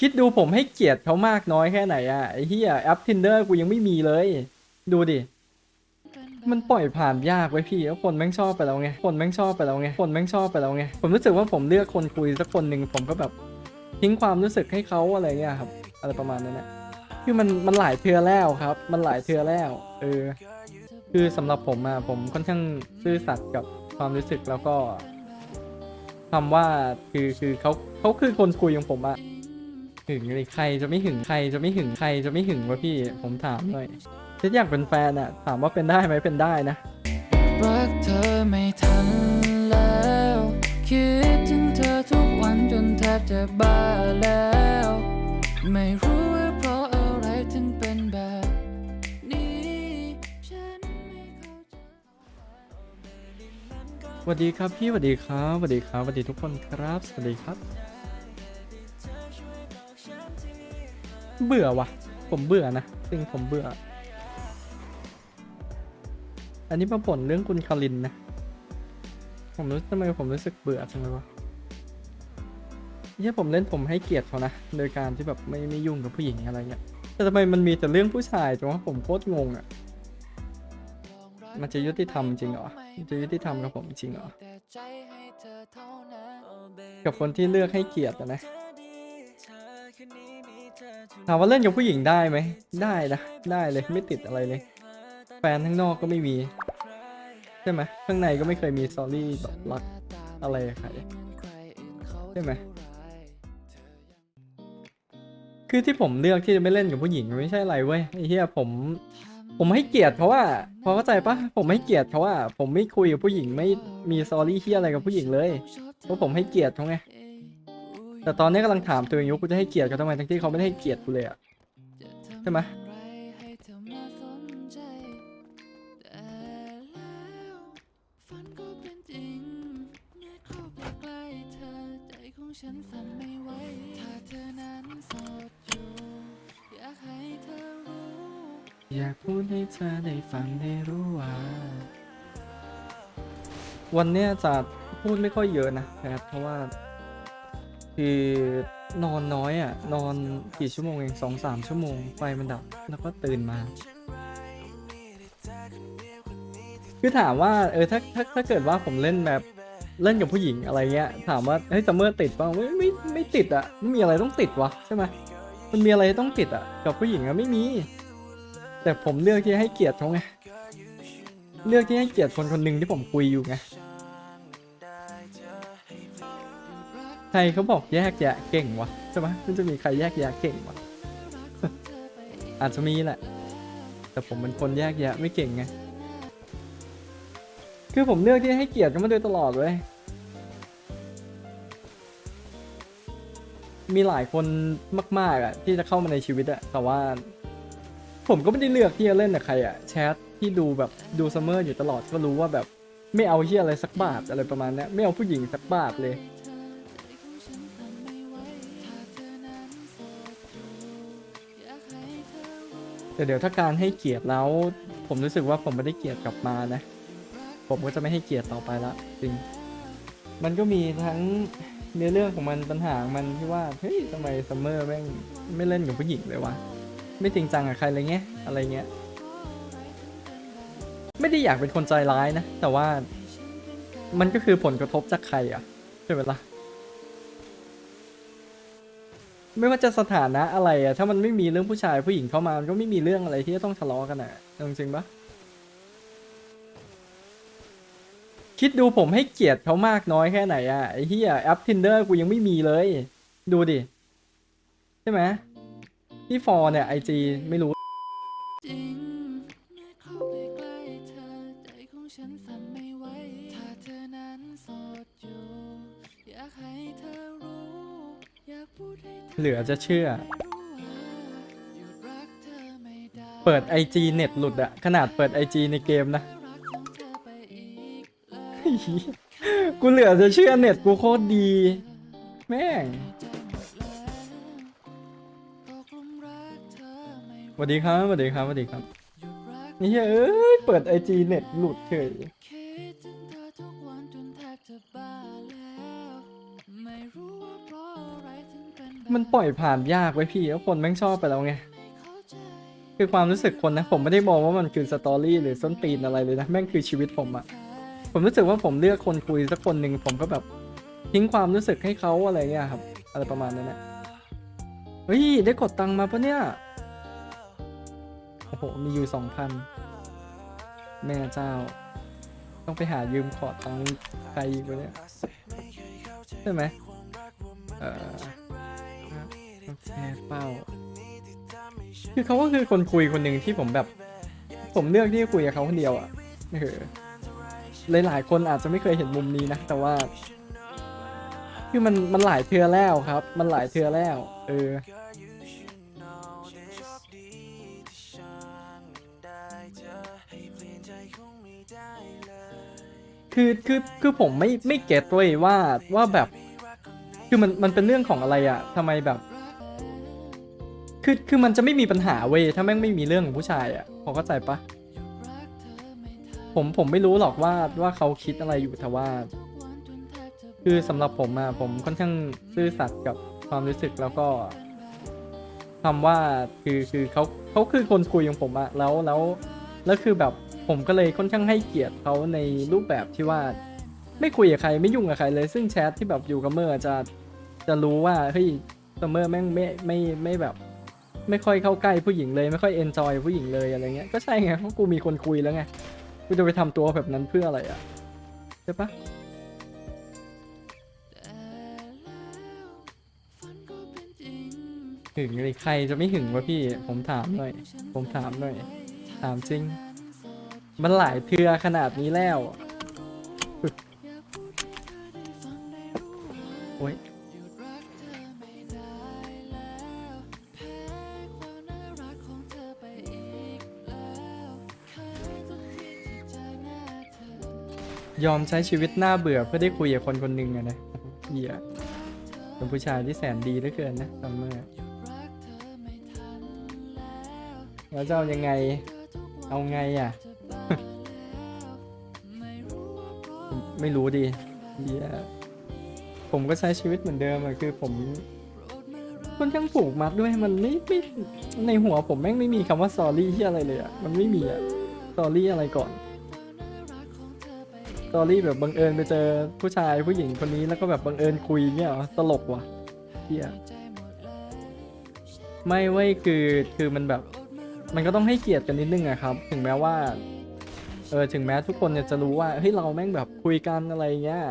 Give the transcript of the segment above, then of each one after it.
คิดดูผมให้เกียรติเขามากน้อยแค่ไหนอะไอ้เหี้ยแอป Tinder กูยังไม่มีเลย ดูดิ มันปล่อยผ่านยากไว้พี่แล้วคนแม่งชอบไปแล้วไง คนแม่งชอบไปแล้วไง คนแม่งชอบไปแล้วไง ผมรู้สึกว่าผมเลือกคนคุยสักคนหนึ่งผมก็แบบทิ้งความรู้สึกให้เขาอะไรเงี้ยครับ อะไรประมาณนั้นนะคือมันมันหลายเทือแล้วครับ มันหลายเทือแล้ว เออ คือสำหรับผมอะผมค่อนข้างซื่อสัตย์กับความรู้สึกแล้วก็คำว่าคือคือเขาเขาคือคนคุยของผมอะ หึงเลยใครจะไม่หึงใครจะไม่หึงใครจะไม่หึงวะพี่ผมถามหน่อยถ้าอยากเป็นแฟนอะถามว่าเป็นได้ไหมเป็นได้นะรักเธอไม่ทันแล้วคิดถึงเธอทุกวันจนแทบจะบ้าแล้ว ไม่รู้ว่าเพราะอะไรถึงเป็นแบบนี้ฉันไม่เข้าใจสวัสดีครับพี่สวัสดีครับสวัสดีครับสวัสดีทุกคนครับสวัสดีครับ เบื่อวะผมเบื่อนะจริงผมเบื่อ อันนี้มาบ่นเรื่องคุณคารินนะ ผมรู้ทำไมผมรู้สึกเบื่อจังเลยวะเหี้ยผมเล่นผมให้เกียรติเขานะ โดยการที่แบบไม่ไม่ยุ่งกับผู้หญิงอะไรเงี้ย แต่ทำไมมันมีแต่เรื่องผู้ชายจังวะผมโคตรงงอะ่ะ มันจะยุติธรรมจริงเหรอมันจะยุติธรรมกับผมจริงเหรอ กับคนที่เลือกให้เกียรตินะ ถามว่าเล่นกับผู้หญิงได้ไหม ได้นะ ได้เลยไม่ติดอะไรเลย แฟนข้างนอกก็ไม่มี ใช่ไหมข้างในก็ไม่เคยมีสอรี่แบบรักอะไรใครใช่ไหมคือที่ผมเลือกที่จะไม่เล่นกับผู้หญิงมันไม่ใช่อะไรเว้ยไอ้เหี้ยผม ผมให้เกียรติเพราะว่าพอเข้าใจปะผมให้เกียรติเขาว่า ผมไม่คุยกับผู้หญิงไม่มีสอรี่เฮียอะไรกับผู้หญิงเลยเพราะผมให้เกียรติเขาไง แต่ตอนนี้กำลังถามตัวเองอยู่กูจะให้เกียรติเขาทำไมทั้งที่เขาไม่ได้ให้เกียรติกูเลยอะใช่ไหมให้เธอมาสนใจแต่แล้วฝันก็เป็นจริงเมื่อเข้าไปใกล้เธอใจของฉันสั่นไม่ไหวถ้าเธอนั้นโสดอยู่อยากให้เธอรู้ อยากพูดให้เธอได้ฟังได้รู้ว่า วันเนี้ยจะพูดไม่ค่อยเยอะนะนะครับเพราะว่า คือนอนน้อยอะ นอนกี่ชั่วโมงเองสองสามชั่วโมงไฟมันดับ แล้วก็ตื่นมา คือถามว่าเออถ้าถ้าถ้าเกิดว่าผมเล่นแบบเล่นกับผู้หญิงอะไรเงี้ย ถามว่าเฮ้ยซัมเมอร์ติดป่ะไม่ไม่ไม่ติดอะไม่มีอะไรต้องติดวะใช่ไหมมันมีอะไรต้องติดอะ กับผู้หญิงอะไม่มี แต่ผมเลือกที่ให้เกียรติเขาไงเลือกที่ให้เกียรติคนคนหนึ่งที่ผมคุยอยู่ไง รเขาบอกแยกแยะเก่งวะใช่ไหมมันจะมีใครแยกแยะเก่งวะอาจจะมีแหละ แต่ผมเป็นคนแยกแยะไม่เก่งไง คือผมเลือกที่ให้เกียรติเขามาโดยตลอดเว้ยมีหลายคนมาก ๆอะที่จะเข้ามาในชีวิตอะแต่ว่า ผมก็ไม่ได้เลือกที่จะเล่นกับใครอะแชทที่ดูแบบดูซัมเมอร์อยู่ตลอดก็รู้ว่าแบบไม่เอาเฮียอะไรสักบาทอะไรประมาณเนี้ยไม่เอาผู้หญิงสักบาทเลย แต่เดี๋ยวถ้าการให้เกียรติแล้ว ผมรู้สึกว่าผมไม่ได้เกียรติกลับมานะ ผมก็จะไม่ให้เกียรติต่อไปละจริง มันก็มีทั้งในเรื่องของมันปัญหาของมันที่ว่าเฮ้ยทำไมซัมเมอร์แม่งไม่เล่นกับผู้หญิงเลยวะไม่จริงจังกับใครเลยเงี้ยอะไรเงี้ยไม่ได้อยากเป็นคนใจร้ายนะ แต่ว่ามันก็คือผลกระทบจากใครอะใช่ไหมล่ะ ไม่ว่าจะสถานะอะไรอะถ้ามันไม่มีเรื่องผู้ชายผู้หญิงเข้ามามันก็ไม่มีเรื่องอะไรที่จะต้องทะเลาะกันอะจริงจริงปะคิดดูผมให้เกียรติเขามากน้อยแค่ไหนอะไอ้เหียแอป Tinder กูยังไม่มีเลย ดูดิ ใช่ไหมที่ฟอร์เนี่ยไอจีไม่รู้ เธอเหลือจะเชื่อรู้ว่าหยุดรักเธอไม่ได้เปิด IG เน็ตหลุดอะขนาดเปิด IG ในเกมนะรักของเธอไปอีกเลยไอ้เหี้ยกูเหลือจะเชื่อเน็ตกูโคตรดี แม่งตกหลุมรักเธอไม่สวัสดีครับสวัสดีครับสวัสดีครับหยุดรักนี่เอ้ยเปิด IG เน็ตหลุดเฉย มันปล่อยผ่านยากไว้พี่แล้วคนแม่งชอบไปแล้วไง คือความรู้สึกคนนะ ผมไม่ได้มองว่ามันคือสตอรี่หรือส้นตีนอะไรเลยนะ แม่งคือชีวิตผมอะผมรู้สึกว่าผมเลือกคนคุยสักคนหนึ่งผมก็แบบทิ้งความรู้สึกให้เขาอะไรเงี้ยครับ อะไรประมาณนั้นนะเฮ้ย ได้กดตังค์มาปะเนี่ย โอ้โห มีอยู่สองพันแม่เจ้า ต้องไปหายืมขอตังค์ใครอีกวะเนี่ย ใช่ไหมเออ โอเคเป้า คือเขาก็คือคนคุยคนหนึ่งที่ผมแบบ ผมเลือกที่จะคุยกับเขาคนเดียวอะ่ะเออหลายๆคนอาจจะไม่เคยเห็นมุมนี้นะแต่ว่า คือมันมันหลายเทือแล้วครับ มันหลายเทือแล้ว เออคือคือคือผมไม่ไม่เก็ตเลยว่าว่าแบบ คือมันมันเป็นเรื่องของอะไรอะทำไมแบบ คือคือมันจะไม่มีปัญหาเว้ยถ้าแม่งไม่มีเรื่องของผู้ชายอะพอเข้าใจปะผมผมไม่รู้หรอกว่าว่าเขาคิดอะไรอยู่แต่ว่า คือสำหรับผมอะผมค่อนข้างซื่อสัตย์กับความรู้สึกแล้วก็คำว่าคือคือเขาเขาคือคนคุยของผมอะแล้วแล้วแล้วคือแบบผมก็เลยค่อนข้างให้เกียรติเขาในรูปแบบที่ว่า ไม่คุยกับใครไม่ยุ่งกับใครเลย ซึ่งแชทที่แบบอยู่กับเมอร์จะจะรู้ว่าเฮ้ยซัมเมอร์แม่งไม่ไม่ไม่แบบ ไม่ค่อยเข้าใกล้ผู้หญิงเลยไม่ค่อยเอนจอยผู้หญิงเลยอะไรเงี้ยก็ใช่ไงเพราะกูมีคนคุยแล้วไงกูจะไปทำตัวแบบนั้นเพื่ออะไรอะใช่ปะหึงเลยใครจะไม่หึงวะพี่ ผมถามหน่อย ผมถามหน่อย ถามจริง มันหลายเทือขนาดนี้แล้ว ยอมใช้ชีวิตหน้าเบื่อเพื่อได้คุยกับคนคนหนึ่งอะนะเหี้ยเป็นผู้ชายที่แสนดีเหลือเกินนะซัมเมอร์แล้วจะเอายังไง เอาไงอะ ไม่รู้ดิเหี้ยผมก็ใช้ชีวิตเหมือนเดิมอะคือผมค่อนข้างผูกมัดด้วยมันไม่ไม่ในหัวผมแม่งไม่มีคำว่าสอรี่ที่อะไรเลยอะมันไม่มีอะสอรี่อะไรก่อน สตอรี่แบบบังเอิญไปเจอผู้ชายผู้หญิงคนนี้แล้วก็แบบบังเอิญคุยเนี่ยเหรอตลกว่ะเฮียไม่เว้ยคือคือมันแบบ มันก็ต้องให้เกียรติกันนิดนึงอะครับ ถึงแม้ว่าเออถึงแม้ทุกคนเนี่ยจะรู้ว่าเฮ้ยเราแม่งแบบคุยกันอะไรเงี้ย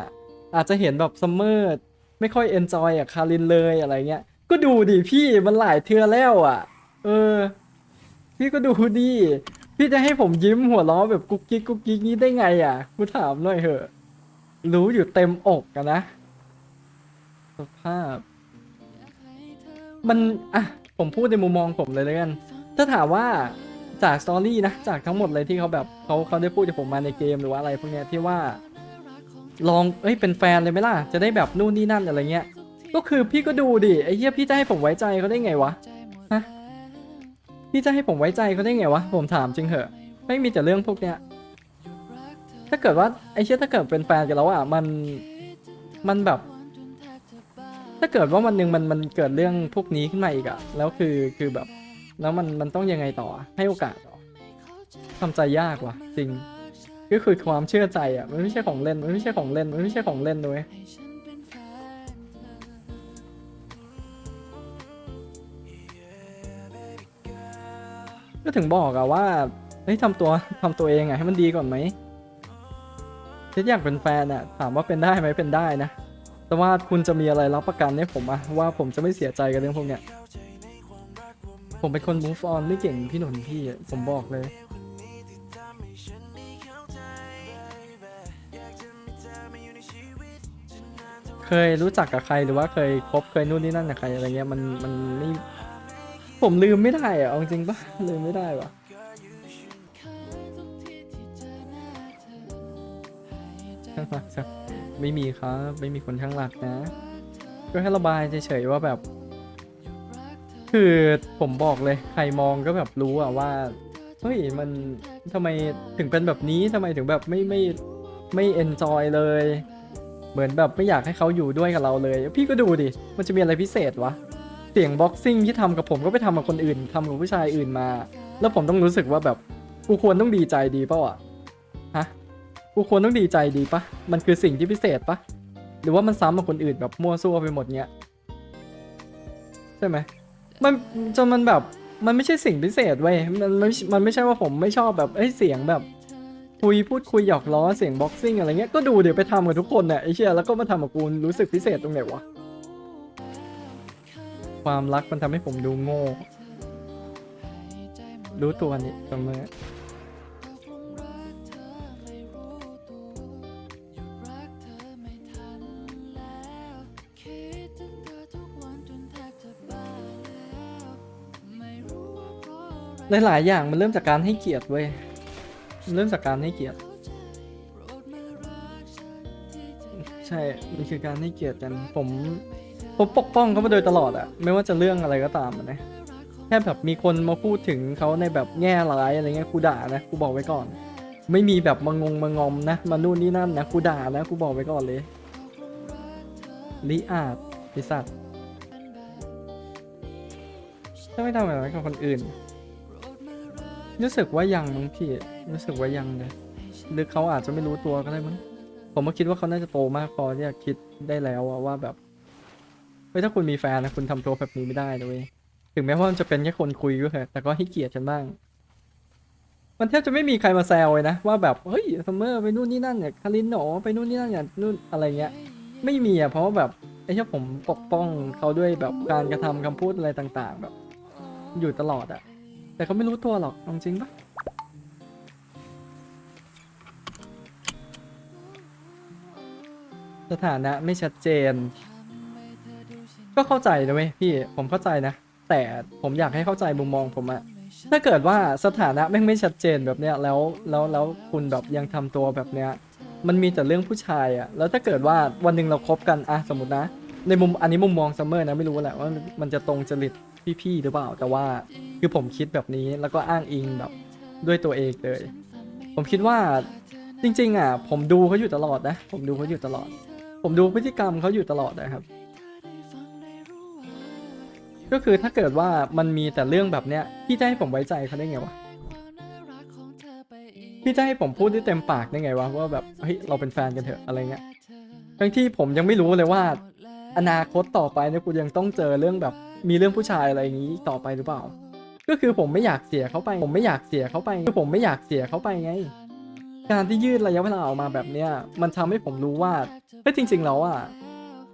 อาจจะเห็นแบบซัมเมอร์ไม่ค่อยเอนจอยอะคารินเลยอะไรเงี้ยก็ดูดิพี่มันหลายเทือแล้วอะเออ พี่ก็ดูดิ พี่จะให้ผมยิ้มหัวล้อแบบกุ๊กกิ๊กกุ๊กกิ๊กนี้ได้ไงอะกูถามหน่อยเหอะ รู้อยู่เต็มอกกันนะ สภาพ มันอะผมพูดในมุมมองผมเลยแล้วกัน ถ้าถามว่าจากสตอรี่นะ จากทั้งหมดเลยที่เขาแบบเขาเขาได้พูดกับผมมาในเกมหรือว่าอะไรพวกเนี้ยที่ว่า ลองเอ้ยเป็นแฟนเลยไหมล่ะ จะได้แบบนู่นนี่นั่นอะไรเงี้ย ก็คือพี่ก็ดูดิไอ้เหี้ยพี่จะให้ผมไว้ใจเขาได้ไงวะ พี่จะให้ผมไว้ใจเขาได้ไงวะ ผมถามจริงเหอะไม่มีแต่เรื่องพวกเนี้ย ถ้าเกิดว่าไอ้เชี่ยถ้าเกิดเป็นแฟนกันแล้วอะมันมันแบบ ถ้าเกิดว่าวันหนึ่งมันมันเกิดเรื่องพวกนี้ขึ้นมาอีกอะแล้วคือคือแบบ แล้วมันมันต้องยังไงต่อให้โอกาสต่อทำใจยากว่ะจริงก็คือความเชื่อใจอะมันไม่ใช่ของเล่นมันไม่ใช่ของเล่นมันไม่ใช่ของเล่นด้วย ก็ถึงบอกอะว่าเฮ้ยทำตัวทำตัวเองอะให้มันดีก่อนไหมถ้าอยากเป็นแฟนอะถามว่าเป็นได้ไหมเป็นได้นะ แต่ว่าคุณจะมีอะไรรับประกันให้ผมอะว่าผมจะไม่เสียใจกับเรื่องพวกเนี้ยผมเป็นคน move on ไม่เก่งพี่หนุนพี่ผมบอกเลย เคยรู้จักกับใครหรือว่าเคยคบเคยนู่นนี่นั่นกับใครอะไรเงี้ยมันมันไม่ ผมลืมไม่ได้อะเอาจริงปะลืมไม่ได้วะข้างหลักไม่มีครับไม่มีคนข้างหลักนะ ก็แค่ระบายเฉยๆว่าแบบ คือผมบอกเลยใครมองก็แบบรู้อะว่าเฮ้ยมันทำไมถึงเป็นแบบนี้ทำไมถึงแบบไม่ไม่ไม่เอนจอยเลย เหมือนแบบไม่อยากให้เขาอยู่ด้วยกับเราเลย พี่ก็ดูดิ มันจะมีอะไรพิเศษวะ สียงบ็อกซิ่งที่ทำกับผมก็ไปทำกับคนอื่นทำกับผู้ชายอื่นมา แล้วผมต้องรู้สึกว่าแบบกูควรต้องดีใจดีเปล่าอะฮะกูควรต้องดีใจดีปะมันคือสิ่งที่พิเศษปะหรือว่ามันซ้ำกับคนอื่นแบบมั่วซั่วไปหมดเงี้ยใช่ไหมมันจนมันแบบมันไม่ใช่สิ่งพิเศษเว้ยมันมันมันไม่ใช่ว่าผมไม่ชอบแบบเอ้ยเสียงแบบคุยพูดคุยหยอกล้อเสียงบ็อกซิ่งอะไรเงี้ยก็ดูเดี๋ยวไปทำกับทุกคนน่ะไอ้เชี่ยแล้วก็มาทำกับกูรู้สึกพิเศษตรงไหนวะ ความรักมันทำให้ผมดูโง่ รู้ตัวนี่เสมอตกลงรักเธอไม่รู้ตัวหยุดรักเธอไม่ทันแล้วคิดถึงเธอทุกวันจนแทบจะบ้าแล้วไม่รู้ว่าเพราะอะไรหลายๆอย่างมันเริ่มจากการให้เกียรติเว้ยมันเริ่มจากการให้เกียรติ ใช่ มันคือการให้เกียรติกัน ผม ผมปกป้องเขามาโดยตลอดอะไม่ว่าจะเรื่องอะไรก็ตามอะนะแค่แบบมีคนมาพูดถึงเขาในแบบแง่ร้ายอะไรเงี้ยกูด่านะกูบอกไว้ก่อน ไม่มีแบบมางงมางอมนะมานู่นนี่นั่นนะกูด่านะกูบอกไว้ก่อนเลยลิอาดไอสัตว์ถ้าไม่ทำแบบนั้นกับคนอื่น รู้สึกว่ายังมั้งพี่รู้สึกว่ายังนะหรือเขาอาจจะไม่รู้ตัวก็ได้มั้งผมก็คิดว่าเขาน่าจะโตมากพอที่จะคิดได้แล้วว่าแบบ ฮ้ยถ้าคุณมีแฟนนะคุณทำตัวแบบนี้ไม่ได้นะเว้ยถึงแม้ว่ามันจะเป็นแค่คนคุยก็เถอะแต่ก็ให้เกียรติกันบ้าง มันแทบจะไม่มีใครมาแซวเลยนะ ว่าแบบเฮ้ยซัมเมอร์ไปนู่นนี่นั่นเนี่ยคารินหนอไปนู่นนี่นั่นอย่างนู่นอะไรเงี้ย ไม่มีอะเพราะว่าแบบไอ้ที่ผมปกป้องเขาด้วยแบบการกระทำคำพูดอะไรต่างๆ แบบ อยู่ตลอดอะแต่เขาไม่รู้ตัวหรอกเอาจริงปะสถานะไม่ชัดเจน ก็เข้าใจนะเว้ยพี่ผมเข้าใจนะ แต่ผมอยากให้เข้าใจมุมมองผมอะถ้าเกิดว่าสถานะแม่งไม่ชัดเจนแบบเนี้ยแล้วแล้วแล้วคุณแบบยังทำตัวแบบเนี้ยมันมีแต่เรื่องผู้ชายอะแล้วถ้าเกิดว่าวันหนึ่งเราคบกันอะสมมตินะ ในมุมอันนี้มุมมองซัมเมอร์นะไม่รู้แหละว่ามันจะตรงจริตพี่ๆหรือเปล่า แต่ว่าคือผมคิดแบบนี้แล้วก็อ้างอิงแบบด้วยตัวเองเลย ผมคิดว่าจริงๆอะผมดูเขาอยู่ตลอดนะ ผมดูเขาอยู่ตลอด ผมดูพฤติกรรมเขาอยู่ตลอดนะครับ ก็คือถ้าเกิดว่ามันมีแต่เรื่องแบบเนี้ยพี่จะให้ผมไว้ใจเขาได้ไงวะพี่จะให้ผมพูดได้เต็มปากได้ไงวะว่าแบบเฮ้ยเราเป็นแฟนกันเถอะอะไรเงี้ยทั้งที่ผมยังไม่รู้เลยว่า อนาคตต่อไปเนี่ยกูยังต้องเจอเรื่องแบบมีเรื่องผู้ชายอะไรอย่างนี้ต่อไปหรือเปล่า ก็คือผมไม่อยากเสียเขาไป ผมไม่อยากเสียเขาไปคือผมไม่อยากเสียเขาไปไง การที่ยืดระยะเวลาออกมาแบบเนี้ยมันทำให้ผมรู้ว่าเฮ้ยจริง ๆ แล้วอะ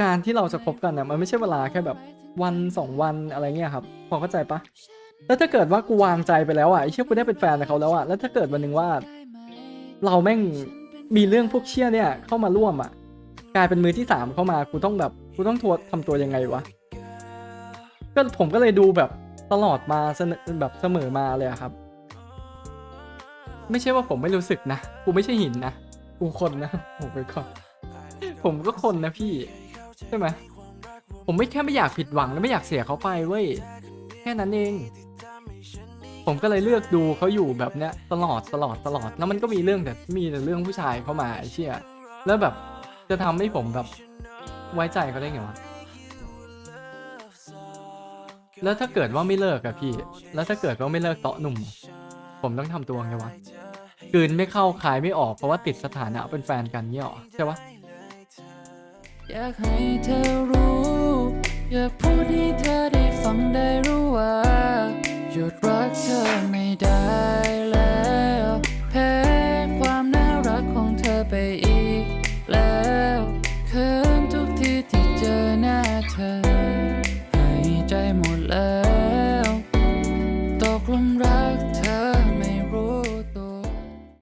การที่เราจะคบกันอะมันไม่ใช่เวลาแค่แบบ วันสองวันอะไรเงี้ยครับพอเข้าใจปะแล้วถ้าเกิดว่ากูวางใจไปแล้วอะไอ้เชี่ยกูได้เป็นแฟนกับเขาแล้วอะแล้วถ้าเกิดวันหนึ่งว่า เราแม่งมีเรื่องพวกเชี่ยเนี่ยเข้ามาร่วมอะ กลายเป็นมือที่สามเข้ามากูต้องแบบกูต้องทวทำตัวยังไงวะก็ผมก็เลยดูแบบตลอดมาเสนอแบบเสมอมาเลยอะครับ ไม่ใช่ว่าผมไม่รู้สึกนะกูไม่ใช่หินนะกูคนนะผมไปก่อนผมก็คนนะพี่ใช่ไหม ผมไม่แค่ไม่อยากผิดหวังและไม่อยากเสียเขาไปเว้ยแค่นั้นเอง ผมก็เลยเลือกดูเขาอยู่แบบเนี้ยตลอดตลอดตลอดแล้วมันก็มีเรื่องแต่มีแต่เรื่องผู้ชายเข้ามาไอ้เชี่ยแล้วแบบจะทำให้ผมแบบไว้ใจเขาได้ไงวะแล้วถ้าเกิดว่าไม่เลิกอะพี่ แล้วถ้าเกิดว่าไม่เลิกเตาะหนุ่ม ผมต้องทำตัวไงวะกืนไม่เข้าคายไม่ออกเพราะว่าติดสถานะเป็นแฟนกันเนี่ยหรอใช่ปะอยากให้เธอรู้ อยากพูดให้เธอได้ฟังได้รู้ว่า หยุดรักเธอไม่ได้